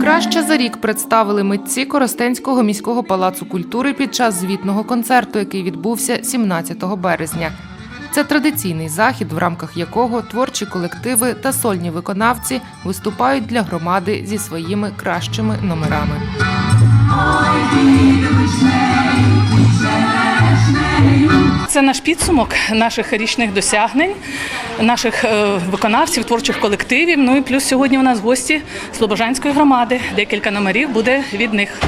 Краще за рік представили митці Коростенського міського палацу культури під час звітного концерту, який відбувся 17 березня. Це традиційний захід, в рамках якого творчі колективи та сольні виконавці виступають для громади зі своїми кращими номерами. Це наш підсумок наших річних досягнень, наших е, виконавців, творчих колективів. Ну і плюс сьогодні у нас гості Слобожанської громади. Декілька номерів буде від них.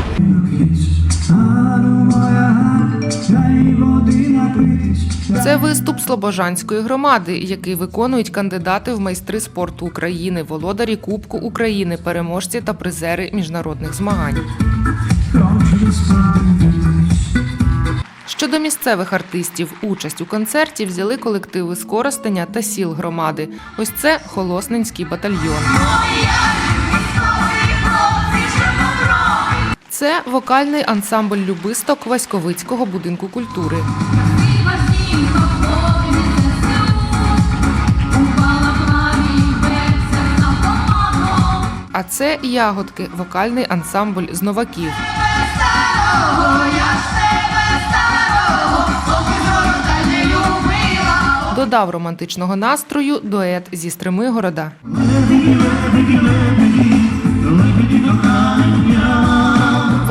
Це виступ Слобожанської громади, який виконують кандидати в майстри спорту України, володарі Кубку України, переможці та призери міжнародних змагань. Щодо місцевих артистів, участь у концерті взяли колективи з Коростеня та сіл громади. Ось це Холосненський батальйон. Це вокальний ансамбль любисток Васьковицького будинку культури. А це ягодки, вокальний ансамбль з новаків. Додав романтичного настрою дует зі Стримигорода.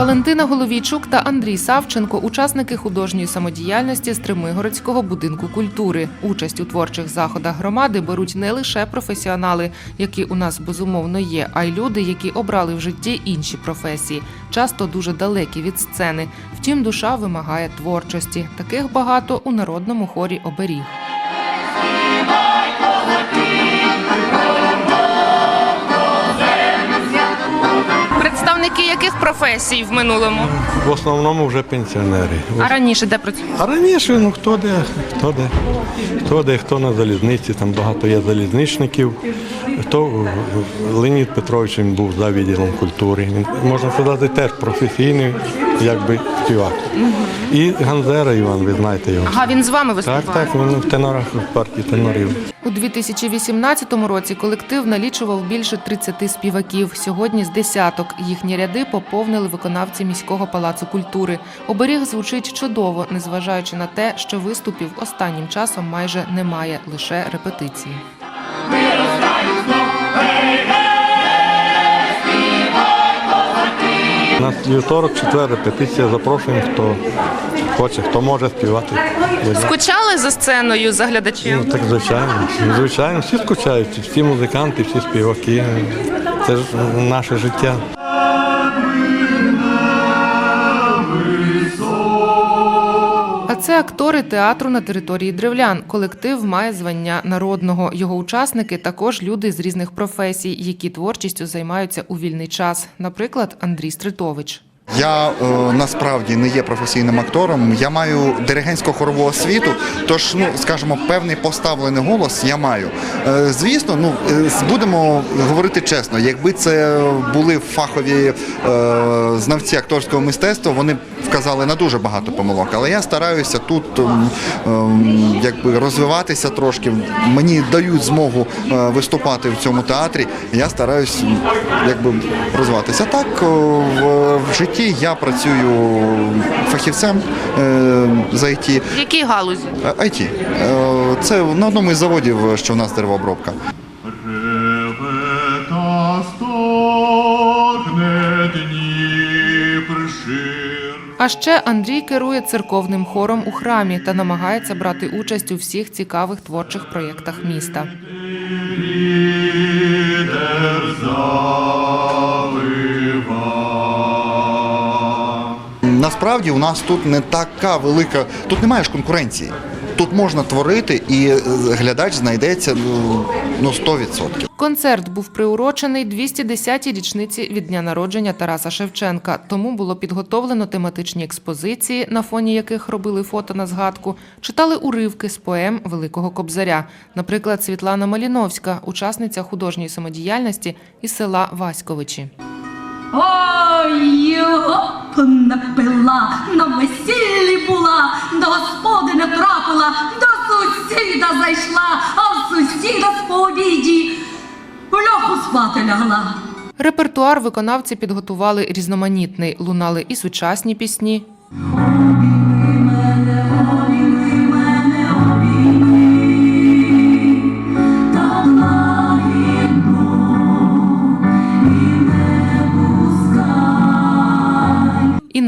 Валентина Головійчук та Андрій Савченко учасники художньої самодіяльності Стримигородського будинку культури. Участь у творчих заходах громади беруть не лише професіонали, які у нас безумовно є, а й люди, які обрали в житті інші професії, часто дуже далекі від сцени. Втім, душа вимагає творчості. Таких багато у народному хорі оберіг. Представники яких професій в минулому? В основному вже пенсіонери. А раніше де працювали? А раніше ну хто де, хто де, хто де, хто на залізниці, там багато є залізничників. Хто Леонід Петрович він був за відділом культури. Він, можна сказати, теж професійний, якби співак. І Ганзера Іван, ви знаєте його. Ага, він з вами Так, виступає. так, він в тенорах в партії тенорів. У 2018 році колектив налічував більше 30 співаків. Сьогодні з десяток їхні ряди поповнили виконавці міського палацу культури. Оберіг звучить чудово, незважаючи на те, що виступів останнім часом майже немає, лише репетиції. Нас вівторок, четвер, репетиція. Запрошуємо, хто хоче, хто може співати. Скучали за сценою за глядачів? Ну, так звичайно. Звичайно, всі скучають, всі музиканти, всі співаки. Це ж наше життя. Це актори театру на території древлян. Колектив має звання народного. Його учасники також люди з різних професій, які творчістю займаються у вільний час. Наприклад, Андрій Стритович. Я е, насправді не є професійним актором. Я маю диригентсько хорову освіту, тож, ну скажімо, певний поставлений голос я маю. Е, звісно, ну е, будемо говорити чесно, якби це були фахові е, знавці акторського мистецтва, вони вказали на дуже багато помилок. Але я стараюся тут ем, ем, якби розвиватися трошки. Мені дають змогу е, виступати в цьому театрі. Я стараюсь якби розвиватися. Так о, в, в житті я працюю фахівцем е, з IT. В якій галузі? Е, IT. Е, Це на одному із заводів, що в нас деревообробка. А ще Андрій керує церковним хором у храмі та намагається брати участь у всіх цікавих творчих проєктах міста. Насправді у нас тут не така велика, тут немає ж конкуренції. Тут можна творити, і е, глядач знайдеться ну, ну 100%. Концерт був приурочений 210-й річниці від дня народження Тараса Шевченка. Тому було підготовлено тематичні експозиції, на фоні яких робили фото на згадку, читали уривки з поем Великого Кобзаря. Наприклад, Світлана Маліновська, учасниця художньої самодіяльності із села Васьковичі. Ой, його напила, на весіллі була, до господи не трапила, до сусіда зайшла, а в сусіда з сповіді, в льоху спати лягла. Репертуар виконавці підготували різноманітний. Лунали і сучасні пісні,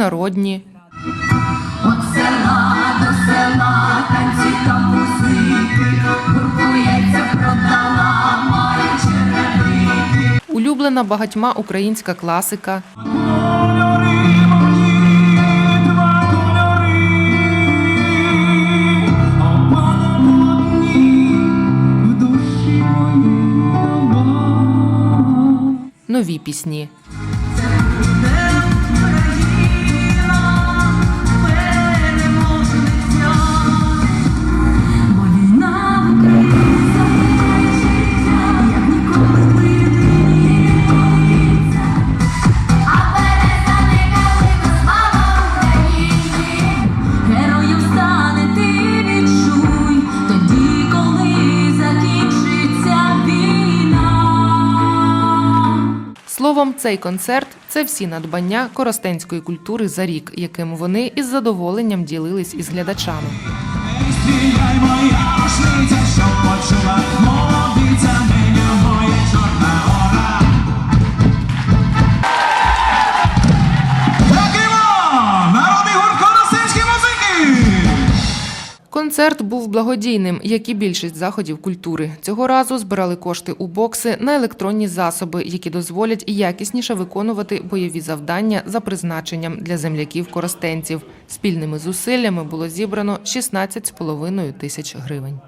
народні. От села до села, танці та музики, гуртується, продала, має черевики. Улюблена багатьма українська класика, Кольори мої, Словом, цей концерт це всі надбання коростенської культури за рік, яким вони із задоволенням ділились із глядачами. Концерт був благодійним, як і більшість заходів культури. Цього разу збирали кошти у бокси на електронні засоби, які дозволять якісніше виконувати бойові завдання за призначенням для земляків-коростенців. Спільними зусиллями було зібрано 16,5 тисяч гривень.